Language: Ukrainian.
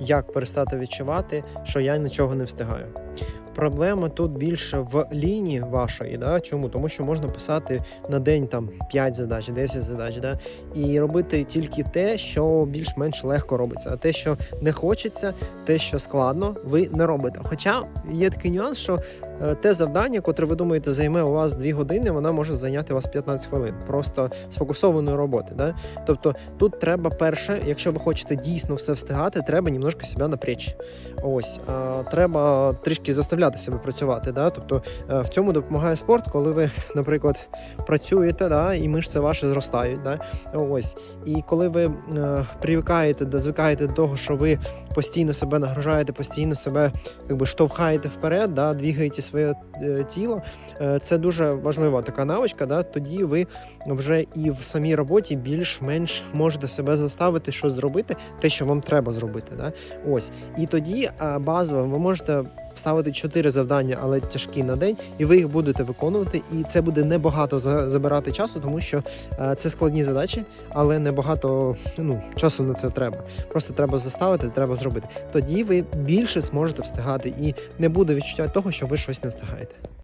як перестати відчувати, що я нічого не встигаю. Проблема тут більше в лінії вашої. Да? Чому? Тому що можна писати на день там 5 задач, 10 задач, да? і робити тільки те, що більш-менш легко робиться. А те, що не хочеться, те, що складно, ви не робите. Хоча є такий нюанс, що е, те завдання, котре ви думаєте, займе у вас 2 години, вона може зайняти у вас 15 хвилин. Просто сфокусованої роботи. Да? Тобто тут треба перше, якщо ви хочете дійсно все встигати, треба немножко себе напрячь. Ось треба трішки заставляти себе працювати. Да? Тобто е, в цьому допомагає спорт, коли ви, наприклад, працюєте, да, і мишці ваші зростають. Да? Ось. І коли ви е, привикаєте, звикаєте до того, що ви постійно себе нагружаєте, постійно себе якби, штовхаєте вперед, да, двігаєте своє е, тіло, це дуже важлива така навичка. Да? Тоді ви вже і в самій роботі більш-менш можете себе заставити щось зробити, те, що вам треба зробити. Да? Ось. І тоді базово ви можете ставити 4 завдання, але тяжкі на день, і ви їх будете виконувати. І це буде небагато за- забирати часу, тому що е, це складні задачі, але небагато ну, часу на це треба. Просто треба заставити, треба зробити. Тоді ви більше зможете встигати, і не буде відчуття того, що ви щось не встигаєте.